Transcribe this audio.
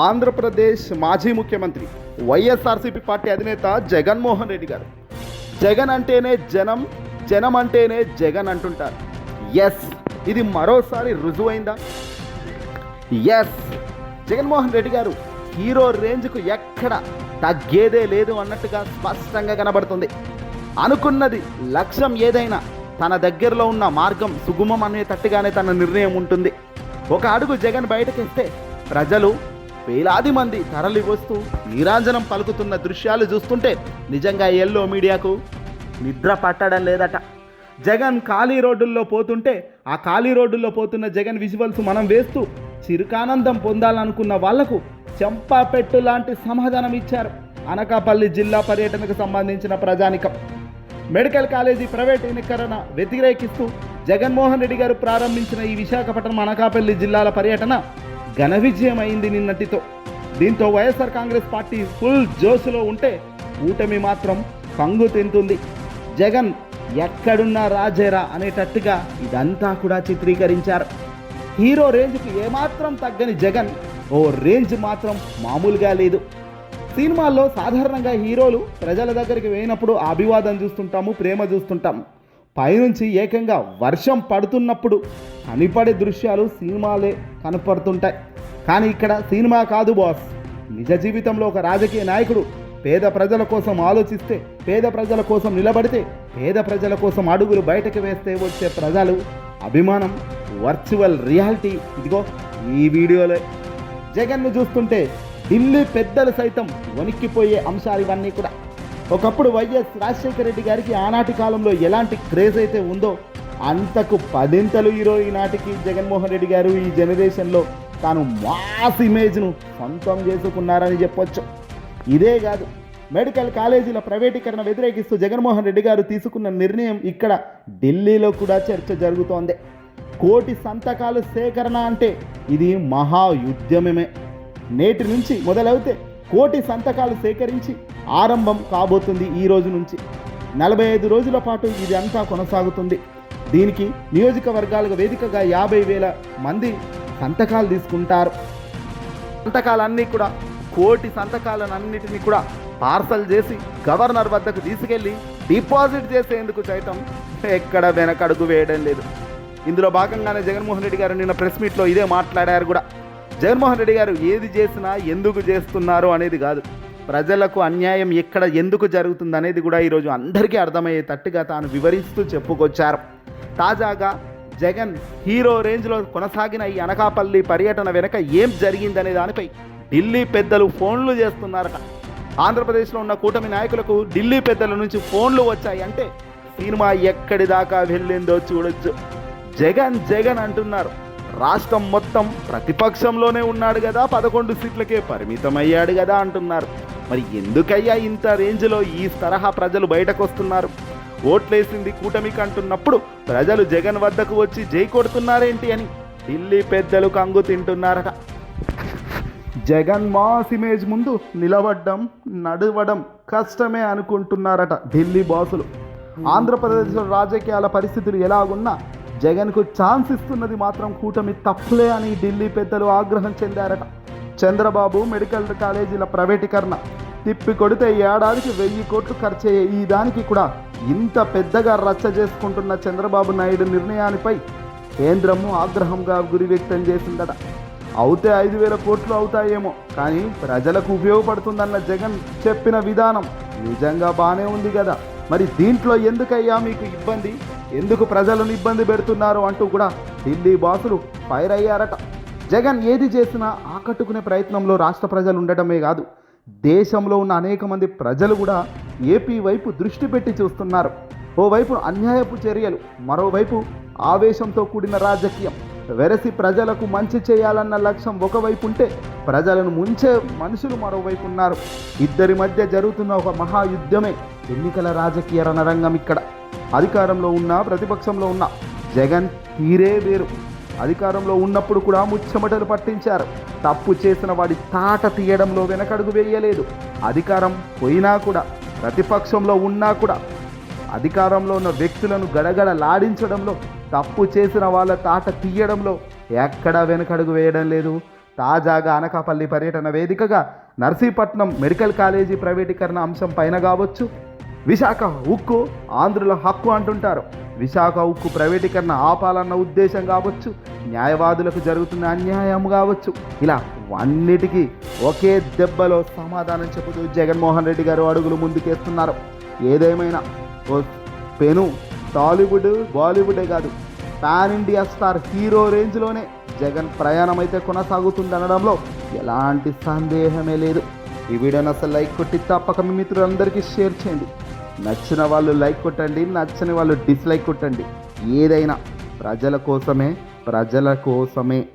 ఆంధ్రప్రదేశ్ మాజీ ముఖ్యమంత్రి వైఎస్ఆర్సీపీ పార్టీ అధినేత జగన్మోహన్ రెడ్డి గారు. జగన్ అంటేనే జనం జనం అంటేనే జగన్ అంటుంటారు. ఎస్ ఇది మరోసారి రుజువైందా? ఎస్ జగన్మోహన్ రెడ్డి గారు హీరో రేంజ్కు ఎక్కడ తగ్గేదే లేదు అన్నట్టుగా స్పష్టంగా కనబడుతుంది. అనుకున్నది లక్ష్యం ఏదైనా తన దగ్గరలో ఉన్న మార్గం సుగమం అనేటట్టుగానే తన నిర్ణయం ఉంటుంది. ఒక అడుగు జగన్ బయటకిస్తే ప్రజలు వేలాది మంది తరలివస్తూ నీరాంజనం పలుకుతున్న దృశ్యాలు చూస్తుంటే నిజంగా ఎల్లో మీడియాకు నిద్ర పట్టడం లేదట. జగన్ ఖాళీ రోడ్డుల్లో పోతుంటే ఆ ఖాళీ రోడ్డుల్లో పోతున్న జగన్ విజువల్స్ మనం వేస్తూ చిరుకానందం పొందాలనుకున్న వాళ్ళకు చెంపాపెట్టు లాంటి సమాధానం ఇచ్చారు. అనకాపల్లి జిల్లా పర్యటనకు సంబంధించిన ప్రజానికం. మెడికల్ కాలేజీ ప్రైవేటీకరణ వ్యతిరేకిస్తూ జగన్మోహన్ రెడ్డి గారు ప్రారంభించిన ఈ విశాఖపట్నం అనకాపల్లి జిల్లాల పర్యటన ఘన విజయం అయింది నిన్నటితో. దీంతో వైఎస్ఆర్ కాంగ్రెస్ పార్టీ ఫుల్ జోసులో ఉంటే కూటమి మాత్రం కంగు తింటుంది. జగన్ ఎక్కడున్నా రాజేరా అనేటట్టుగా ఇదంతా కూడా చిత్రీకరించారు. హీరో రేంజ్కి ఏమాత్రం తగ్గని జగన్ ఓ రేంజ్ మాత్రం మామూలుగా లేదు. సినిమాల్లో సాధారణంగా హీరోలు ప్రజల దగ్గరికి పోయినప్పుడు అభివాదం చూస్తుంటాము ప్రేమ చూస్తుంటాము. పైనుంచి ఏకంగా వర్షం పడుతున్నప్పుడు కనిపడే దృశ్యాలు సినిమాలే కనపడుతుంటాయి. కానీ ఇక్కడ సినిమా కాదు బాస్. నిజ జీవితంలో ఒక రాజకీయ నాయకుడు పేద ప్రజల కోసం ఆలోచిస్తే పేద ప్రజల కోసం నిలబడితే పేద ప్రజల కోసం అడుగులు బయటకు వేస్తే వచ్చే ప్రజలు అభిమానం వర్చువల్ రియాలిటీ. ఇదిగో ఈ వీడియోలో. జగన్ను చూస్తుంటే ఢిల్లీ పెద్దలు సైతం వణిక్కిపోయే అంశాలు ఇవన్నీ కూడా. ఒకప్పుడు వైఎస్ రాజశేఖర రెడ్డి గారికి ఆనాటి కాలంలో ఎలాంటి క్రేజ్ అయితే ఉందో అంతకు పదింతలు హీరో ఈనాటికి జగన్మోహన్ రెడ్డి గారు ఈ జనరేషన్లో తాను మాస్ ఇమేజ్ను సొంతం చేసుకున్నారని చెప్పొచ్చు. ఇదే కాదు మెడికల్ కాలేజీల ప్రైవేటీకరణ వ్యతిరేకిస్తూ జగన్మోహన్ రెడ్డి గారు తీసుకున్న నిర్ణయం ఇక్కడ ఢిల్లీలో కూడా చర్చ జరుగుతోంది. కోటి సంతకాలు సేకరణ అంటే ఇది మహాయుద్యమమే నేటి నుంచి మొదలవుతే కోటి సంతకాలు సేకరించి ఆరంభం కాబోతుంది ఈ రోజు నుంచి. నలభై ఐదు రోజుల పాటు ఇది అంతా కొనసాగుతుంది. దీనికి నియోజకవర్గాలకు వేదికగా యాభై వేల మంది సంతకాలు తీసుకుంటారు. సంతకాలన్నీ కూడా కోటి సంతకాలన్నిటినీ కూడా పార్సల్ చేసి గవర్నర్ వద్దకు తీసుకెళ్ళి డిపాజిట్ చేసేందుకు సైతం ఎక్కడ వెనకడుగు వేయడం లేదు. ఇందులో భాగంగానే జగన్మోహన్ రెడ్డి గారు నిన్న ప్రెస్ మీట్లో ఇదే మాట్లాడారు కూడా. జగన్మోహన్ రెడ్డి గారు ఏది చేసినా ఎందుకు చేస్తున్నారు అనేది కాదు. ప్రజలకు అన్యాయం ఎక్కడ ఎందుకు జరుగుతుంది అనేది కూడా ఈరోజు అందరికీ అర్థమయ్యేటట్టుగా తాను వివరిస్తూ చెప్పుకొచ్చారు. తాజాగా జగన్ హీరో రేంజ్లో కొనసాగిన ఈ అనకాపల్లి పర్యటన వెనక ఏం జరిగిందనే దానిపై ఢిల్లీ పెద్దలు ఫోన్లు చేస్తున్నారట. ఆంధ్రప్రదేశ్లో ఉన్న కూటమి నాయకులకు ఢిల్లీ పెద్దల నుంచి ఫోన్లు వచ్చాయి అంటే సినిమా ఎక్కడి దాకా వెళ్ళిందో చూడొచ్చు. జగన్ జగన్ అంటున్నారు. రాష్ట్రం మొత్తం ప్రతిపక్షంలోనే ఉన్నాడు కదా పదకొండు సీట్లకే పరిమితమయ్యాడు కదా అంటున్నారు. మరి ఎందుకయ్యా ఇంత రేంజ్లో ఈ తరహా ప్రజలు బయటకు వస్తున్నారు ఓట్లేసింది కూటమికి అంటున్నప్పుడు ప్రజలు జగన్ వద్దకు వచ్చి జై కొడుతున్నారేంటి అని ఢిల్లీ పెద్దలు కంగు తింటున్నారట. జగన్ మాస్ ఇమేజ్ ముందు నిలబడ్డం నడవడం కష్టమే అనుకుంటున్నారట ఢిల్లీ బాసులు. ఆంధ్రప్రదేశ్లో రాజకీయాల పరిస్థితులు ఎలాగున్నా జగన్కు ఛాన్స్ ఇస్తున్నది మాత్రం కూటమి తప్పులే అని ఢిల్లీ పెద్దలు ఆగ్రహం చెందారట. చంద్రబాబు మెడికల్ కాలేజీల ప్రైవేటీకరణ తిప్పి కొడితే ఏడాదికి వెయ్యి కోట్లు ఖర్చయ్యే ఈ దానికి కూడా ఇంత పెద్దగా రచ్చ చేసుకుంటున్న చంద్రబాబు నాయుడు నిర్ణయానిపై కేంద్రము ఆగ్రహంగా గురి వ్యక్తం చేసిందట. అవుతే ఐదు వేల కోట్లు అవుతాయేమో కానీ ప్రజలకు ఉపయోగపడుతుందన్న జగన్ చెప్పిన విధానం నిజంగా బాగానే ఉంది కదా. మరి దీంట్లో ఎందుకయ్యా మీకు ఇబ్బంది? ఎందుకు ప్రజలను ఇబ్బంది పెడుతున్నారు అంటూ కూడా ఢిల్లీ బాసులు ఫైర్ అయ్యారట. జగన్ ఏది చేసినా ఆకట్టుకునే ప్రయత్నంలో రాష్ట్ర ప్రజలు ఉండటమే కాదు దేశంలో ఉన్న అనేక మంది ప్రజలు కూడా ఏపీ వైపు దృష్టి పెట్టి చూస్తున్నారు. ఓవైపు అన్యాయపు చర్యలు మరోవైపు ఆవేశంతో కూడిన రాజకీయం. వెరసి ప్రజలకు మంచి చేయాలన్న లక్ష్యం ఒకవైపు ఉంటే ప్రజలను ముంచే మనుషులు మరోవైపు ఉన్నారు. ఇద్దరి మధ్య జరుగుతున్న ఒక మహాయుద్ధమే ఎన్నికల రాజకీయ రణరంగం ఇక్కడ. అధికారంలో ఉన్న ప్రతిపక్షంలో ఉన్న జగన్ తీరే వేరు. అధికారంలో ఉన్నప్పుడు కూడా ముచ్చమటలు పట్టించారు. తప్పు చేసిన వాడి తాట తీయడంలో వెనకడుగు వేయలేదు. అధికారం పోయినా కూడా ప్రతిపక్షంలో ఉన్నా కూడా అధికారంలో ఉన్న వ్యక్తులను గడగడ లాడించడంలో తప్పు చేసిన వాళ్ళ తాట తీయడంలో ఎక్కడా వెనకడుగు వేయడం లేదు. తాజాగా అనకాపల్లి పర్యటన వేదికగా నర్సీపట్నం మెడికల్ కాలేజీ ప్రైవేటీకరణ అంశం పైన కావచ్చు. విశాఖ ఉక్కు ఆంధ్రుల హక్కు అంటుంటారు. విశాఖ ఉక్కు ప్రైవేటీకరణ ఆపాలన్న ఉద్దేశం కావచ్చు న్యాయవాదులకు జరుగుతున్న అన్యాయం కావచ్చు. ఇలా అన్నిటికీ ఒకే దెబ్బలో సమాధానం చెబుతూ జగన్మోహన్ రెడ్డి గారు అడుగులు ముందుకేస్తున్నారు. ఏదేమైనా ఓ పెను టాలీవుడ్ బాలీవుడే కాదు పాన్ ఇండియా స్టార్ హీరో రేంజ్లోనే జగన్ ప్రయాణం అయితే కొనసాగుతుందనడంలో ఎలాంటి సందేహమే లేదు. ఈ వీడియోని అసలు లైక్ కొట్టి తప్పక మీ మిత్రులందరికీ షేర్ చేయండి. నచ్చిన వాళ్ళు లైక్ కొట్టండి నచ్చని వాళ్ళు డిస్లైక్ కొట్టండి. ఏదైనా ప్రజల కోసమే ప్రజల కోసమే.